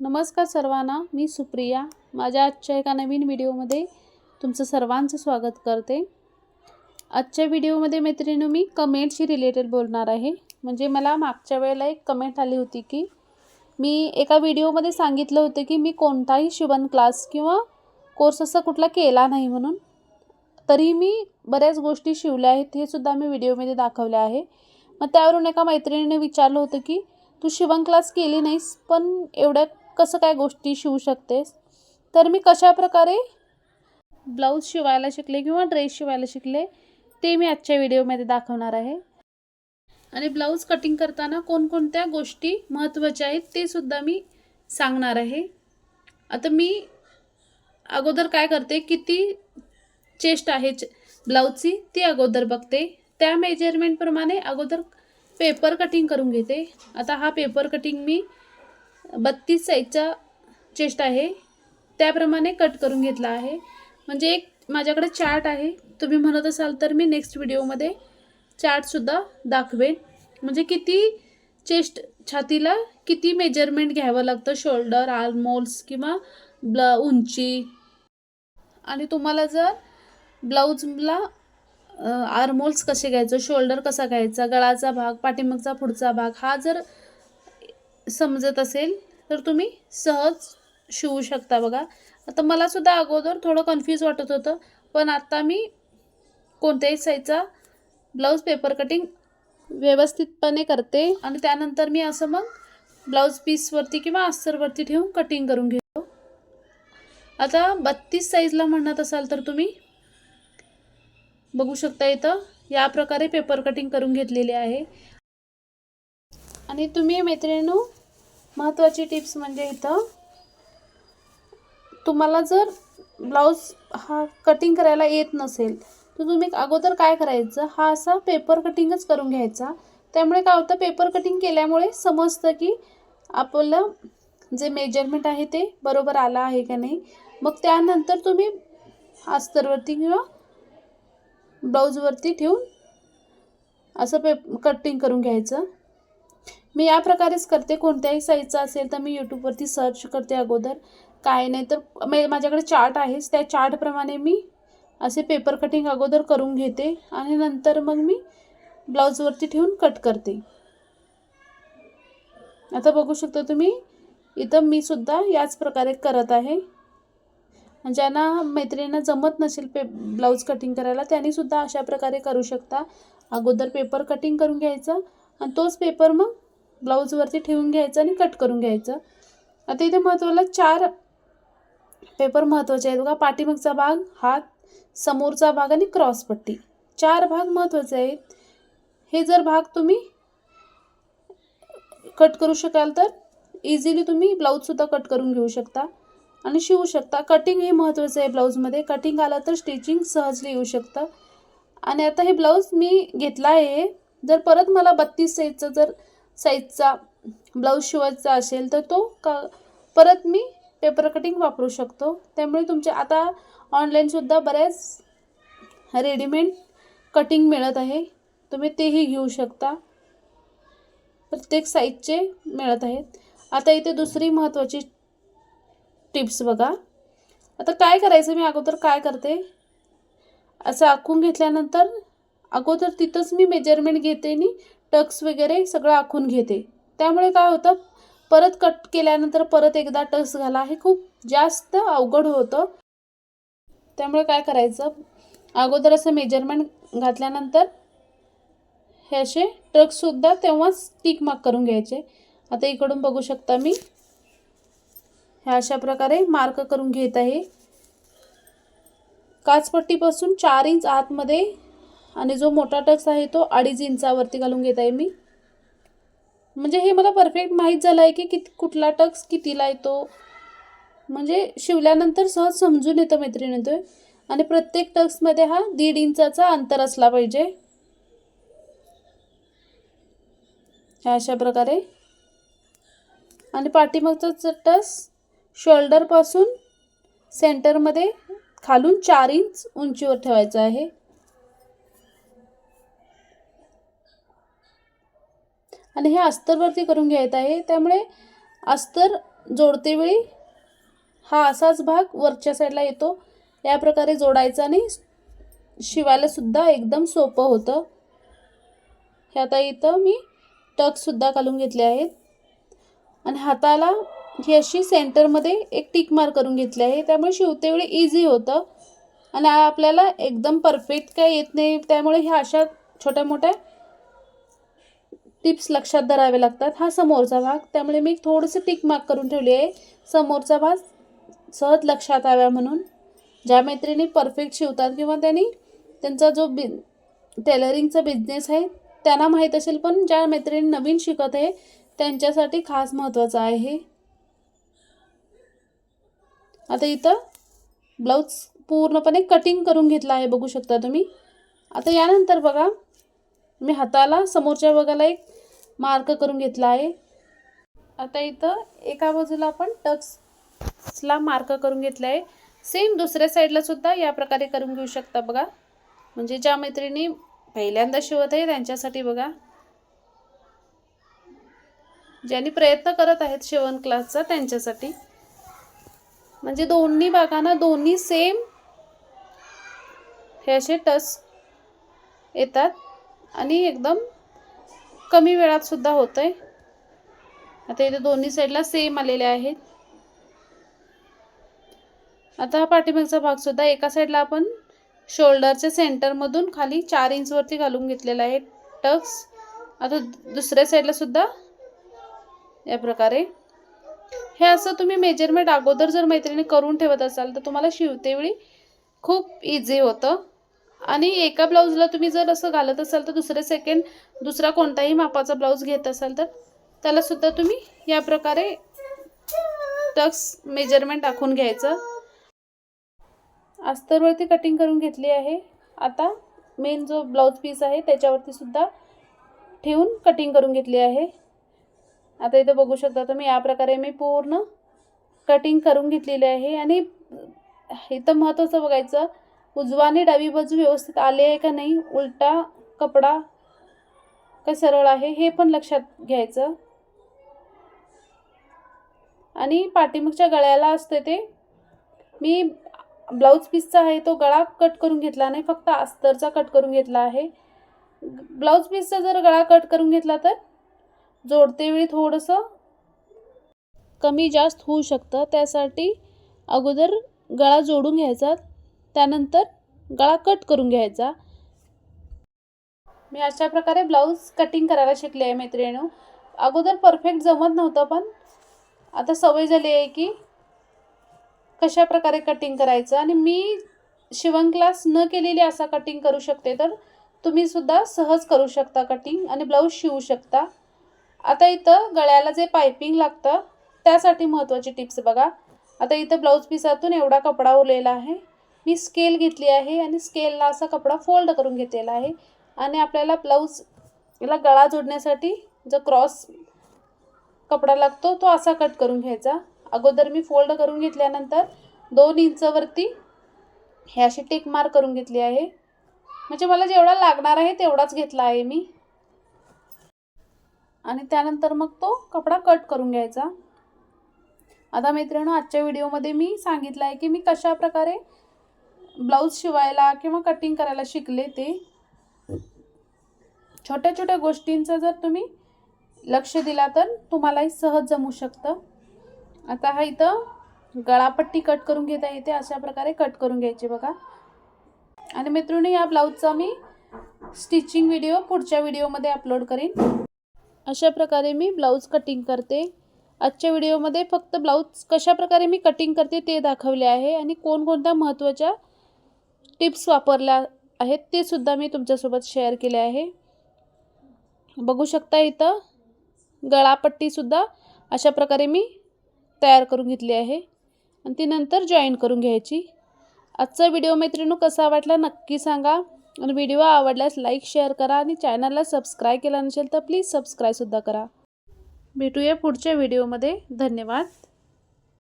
नमस्कार सर्वांना मी सुप्रिया. माझ्या आजच्या एका नवीन व्हिडिओमध्ये तुमचं सर्वांचं स्वागत करते. आजच्या व्हिडिओमध्ये मैत्रिणी मी कमेंटशी रिलेटेड बोलणार आहे. म्हणजे मला मागच्या वेळेला एक कमेंट आली होती की मी एका व्हिडिओमध्ये सांगितलं होतं की मी कोणताही शिवण क्लास किंवा कोर्स असा कुठला केला नाही म्हणून. तरी मी बऱ्याच गोष्टी शिवल्या आहेत हे सुद्धा मी व्हिडिओमध्ये दाखवल्या आहे. मग त्यावरून एका मैत्रिणीने विचारलं होतं की तू शिवण क्लास केली नाहीस पण एवढ्या कसं काय गोष्टी शिवू शकतेस? तर मी कशाप्रकारे ब्लाऊज शिवायला शिकले किंवा ड्रेस शिवायला शिकले ते मी आजच्या व्हिडिओमध्ये दाखवणार आहे. आणि ब्लाऊज कटिंग करताना कोणकोणत्या गोष्टी महत्त्वाच्या आहेत ते सुद्धा मी सांगणार आहे. आता मी अगोदर काय करते किती चेस्ट आहे च- ब्लाऊजची ती अगोदर बघते. त्या मेजरमेंटप्रमाणे अगोदर पेपर कटिंग करून घेते. आता हा पेपर कटिंग मी बत्तीस साईजचा चेस्ट आहे. त्याप्रमाणे कट करून घेतला आहे. म्हणजे एक माझ्याकडे चार्ट आहे. तुम्ही म्हणत असाल तर मी नेक्स्ट व्हिडिओमध्ये चार्टसुद्धा दाखवेन. म्हणजे किती चेस्ट छातीला किती मेजरमेंट घ्यावं लागतं? शोल्डर आर्मोल्स किंवा ब्ल उंची? आणि तुम्हाला जर ब्लाऊजला आर्मोल्स कसे घ्यायचं? शोल्डर कसा घ्यायचा? गळाचा भाग पाठीमागचा पुढचा भाग हा जर समजत असेल तर तुम्ही सहज शिवू शकता बघा. आता मला सुद्धा अगोदर थोडं कन्फ्यूज वाटत होतं पण आता मी कोणत्याही साईजचा ब्लाऊज पेपर कटिंग व्यवस्थितपणे करते आणि त्यानंतर मी असं मग ब्लाऊज पीसवरती किंवा अस्तरवरती ठेवून कटिंग करून घेतो. आता बत्तीस साईजला म्हणत असाल तर तुम्ही बघू शकता इथं या प्रकारे पेपर कटिंग करून घेतलेली आहे. आणि तुम्ही मैत्रिणी महत्त्वाची टिप्स म्हणजे इथं तुम्हाला जर ब्लाऊज हा कटिंग करायला येत नसेल तर तुम्ही अगोदर काय करायचं? हा असा पेपर कटिंगच करून घ्यायचा. त्यामुळे काय होतं? पेपर कटिंग केल्यामुळे समजतं की आपलं जे मेजरमेंट आहे ते बरोबर आलं आहे का नाही. मग त्यानंतर तुम्ही अस्तरवरती किंवा ब्लाऊजवरती ठेवून असं पे कटिंग करून घ्यायचं. मी या प्रकारेच करते. कोणत्याही साईजचा असेल तर मी यूट्यूबवरती सर्च करते अगोदर. काय नाही तर मे माझ्याकडे चार्ट आहेच. त्या चार्टप्रमाणे मी असे पेपर कटिंग अगोदर करून घेते आणि नंतर मग मी ब्लाऊजवरती ठेवून कट करते. आता बघू शकता तुम्ही इथं मी सुद्धा याच प्रकारे करत आहे. ज्यांना मैत्रिणींना जमत नसेल पे ब्लाऊज कटिंग करायला त्यांनी सुद्धा अशा प्रकारे करू शकता. अगोदर पेपर कटिंग करून घ्यायचा आणि तोच पेपर मग ब्लाऊजवरती ठेवून घ्यायचं आणि कट करून घ्यायचं. आता इथे महत्त्वाला चार पेपर महत्त्वाचे आहेत. बघा पाठीमागचा भाग हात समोरचा भाग आणि क्रॉसपट्टी चार भाग महत्त्वाचे आहेत. हे जर भाग तुम्ही कट करू शकाल तर इझिली तुम्ही ब्लाऊजसुद्धा कट करून घेऊ शकता आणि शिवू शकता. कटिंग हे महत्त्वाचं आहे ब्लाऊजमध्ये कटिंग आलं तर स्टिचिंग सहजली येऊ शकतं. आणि आता हे ब्लाऊज मी घेतला आहे. जर परत मला बत्तीस साईजचं जर साईजचा ब्लाऊज शिवायचा असेल तर तो का परत मी पेपर कटिंग वापरू शकतो. त्यामुळे तुमचे आता ऑनलाईनसुद्धा बऱ्याच रेडीमेड कटिंग मिळत आहे. तुम्ही तेही घेऊ शकता. प्रत्येक साईजचे मिळत आहेत. आता इथे दुसरी महत्त्वाची टिप्स बघा. आता काय करायचं? मी अगोदर काय करते? असं आखून घेतल्यानंतर अगोदर तिथंच मी मेजरमेंट घेते आणि टक्स वगैरे सगळं आखून घेते. त्यामुळे काय होतं परत कट केल्यानंतर परत एकदा टक्स घाला हे खूप जास्त अवघड होतं. त्यामुळे काय करायचं अगोदर असं मेजरमेंट घातल्यानंतर हे असे टक्ससुद्धा तेव्हाच टिक मार्क करून घ्यायचे. आता इकडून बघू शकता मी. ह्या अशा प्रकारे मार्क करून घेत आहे. काचपट्टीपासून चार इंच आतमध्ये आणि जो मोठा टक्स आहे तो अडीच इंचावरती घालून घेत आहे मी. म्हणजे हे मला परफेक्ट माहीत झालं आहे की किती कुठला टक्स कितीला येतो म्हणजे शिवल्यानंतर सहज समजून येतं मैत्रिणी तो. आणि प्रत्येक टक्समध्ये हा दीड इंचाचा अंतर असला पाहिजे. ह्या अशा प्रकारे. आणि पाठीमागचा टस शोल्डरपासून सेंटरमध्ये खालून चार इंच उंचीवर ठेवायचं आहे. आणि हे अस्तरवरती करून घ्यायचं आहे. त्यामुळे अस्तर जोडतेवेळी हा असाच भाग वरच्या साईडला येतो. या प्रकारे जोडायचा आणि शिवायलासुद्धा एकदम सोपं होतं. हे आता इथं मी टकसुद्धा घालून घेतले आहेत. आणि हाताला ही अशी सेंटरमध्ये एक टिक मार करून घेतली आहे. त्यामुळे शिवतेवेळी इझी होतं. आणि आपल्याला एकदम परफेक्ट काय येत नाही. त्यामुळे ह्या अशा छोट्या मोठ्या टिप्स लक्षात धरावे लागतात. हा समोरचा भाग. त्यामुळे मी थोडंसं टिक मार्क करून ठेवली आहे. समोरचा भाग सहज लक्षात आव्या म्हणून. ज्या मैत्रिणी परफेक्ट शिवतात किंवा त्यांनी त्यांचा जो बि टेलरिंगचा बिझनेस आहे त्यांना माहीत असेल पण ज्या मैत्रिणी नवीन शिकत आहे त्यांच्यासाठी खास महत्त्वाचं आहे. आता इथं ब्लाऊज पूर्णपणे कटिंग करून घेतला आहे. बघू शकता तुम्ही. आता यानंतर बघा मी हाताला समोरच्या बघायला एक मार्क करून घेतला आहे. आता इथं एका बाजूला आपण टक्सला मार्क करून घेतला आहे. सेम दुसऱ्या साईडला सुद्धा या प्रकारे करून घेऊ शकता बघा. म्हणजे ज्या मैत्रिणी पहिल्यांदा शिवत आहे त्यांच्यासाठी बघा. ज्यांनी प्रयत्न करत आहेत शिवण क्लासचा त्यांच्यासाठी. म्हणजे दोन्ही भागांना दोन्ही सेम हे असे टस येतात. आणि एकदम कमी वेळात सुद्धा होतं आहे आता इथे दोन्ही साईडला सेम आलेले आहेत. आता हा पाठीमागचा भाग सुद्धा एका साईडला आपण शोल्डरच्या सेंटरमधून खाली चार इंचवरती घालून घेतलेला आहे. टक्स आता दुसऱ्या साईडला सुद्धा या प्रकारे. हे असं तुम्ही मेजरमेंट अगोदर जर मैत्रिणी करून ठेवत असाल तर तुम्हाला शिवतेवेळी खूप इझी होतं. आणि एका ब्लाऊजला तुम्ही जर असं घालत असाल तर दुसरे सेकंड दुसरा कोणताही मापाचा ब्लाऊज घेत असाल तर त्यालासुद्धा तुम्ही या प्रकारे टक्स मेजरमेंट टाकून घ्यायचं. अस्तरवरती कटिंग करून घेतली आहे. आता मेन जो ब्लाऊज पीस आहे त्याच्यावरती सुद्धा ठेवून कटिंग करून घेतली आहे. आता इथं बघू शकता तुम्ही या प्रकारे मी पूर्ण कटिंग करून घेतलेली आहे आणि इथं महत्त्वाचं बघायचं उजवा आणि डावी बाजू व्यवस्थित आले आहे का नाही? उलटा कपडा का सरळ आहे हे पण लक्षात घ्यायचं. आणि पाठीमागच्या गळ्याला असते ते. मी ब्लाऊज पीसचा आहे तो गळा कट करून घेतला नाही फक्त अस्तरचा कट करून घेतला आहे. ब्लाऊज पीसचा जर गळा कट करून घेतला तर? जोडतेवेळी थोडंसं. कमी जास्त होऊ शकतं त्यासाठी अगोदर गळा जोडून घ्यायचा त्यानंतर गळा कट करून घ्यायचा. मी अशा प्रकारे ब्लाऊज कटिंग करायला शिकले आहे मैत्रिणू अगोदर परफेक्ट जमत नव्हतं पण आता सवय झाली आहे की कशा प्रकारे कटिंग करायचं. आणि मी शिवण क्लास न केलेली असा कटिंग करू शकते तर तुम्ही सुद्धा सहज करू शकता कटिंग आणि ब्लाऊज शिवू शकता. आता इथं गळ्याला जे पायपिंग लागतं त्यासाठी महत्त्वाची टिप्स बघा. आता इथं ब्लाऊज पिसातून एवढा कपडा उरलेला आहे. मी स्केल घेतली आहे आणि स्केलला असा कपडा फोल्ड करून घेतलेला आहे. आणि आपल्याला ब्लाऊज याला गळा जोडण्यासाठी जो क्रॉस कपडा लागतो तो असा कट करून घ्यायचा. अगोदर मी फोल्ड करून घेतल्यानंतर दोन इंचवरती हे अशी टेक मार करून घेतली आहे. म्हणजे मला जेवढा लागणार आहे तेवढाच घेतला आहे मी. आणि त्यानंतर मग तो कपडा कट करून घ्यायचा. आता मित्रांनो आजच्या व्हिडिओमध्ये मी सांगितलं आहे की मी कशा प्रकारे ब्लाऊज शिवायला किंवा कटिंग करायला शिकले ते. छोट्या छोट्या गोष्टींचं जर तुम्ही लक्ष दिला तर तुम्हालाही सहज जमू शकतं. आता हा इथं गळापट्टी कट करून घेता येते अशा प्रकारे कट करून घ्यायची बघा. आणि मित्रांनी या ब्लाऊजचा मी स्टिचिंग व्हिडिओ पुढच्या व्हिडिओमध्ये अपलोड करीन. अशा प्रकारे मी ब्लाऊज कटिंग करते. आजच्या व्हिडिओमध्ये फक्त ब्लाऊज कशाप्रकारे मी कटिंग करते ते दाखवले आहे आणि कोणकोणत्या महत्त्वाच्या टिप्स वापरल्या आहेत ते सुद्धा मी तुमच्यासोबत शेअर केले आहे. बघू शकता इथं. गळापट्टीसुद्धा अशा प्रकारे मी तयार करून घेतली आहे. आणि ती नंतर जॉईन करून घ्यायची. आजचा व्हिडिओ मैत्रिणू कसा वाटला नक्की सांगा. आणि व्हिडिओ आवडल्यास लाईक शेअर करा आणि चॅनलला सबस्क्राईब केला नसेल तर प्लीज सबस्क्राईबसुद्धा करा. भेटूया पुढच्या व्हिडिओमध्ये धन्यवाद.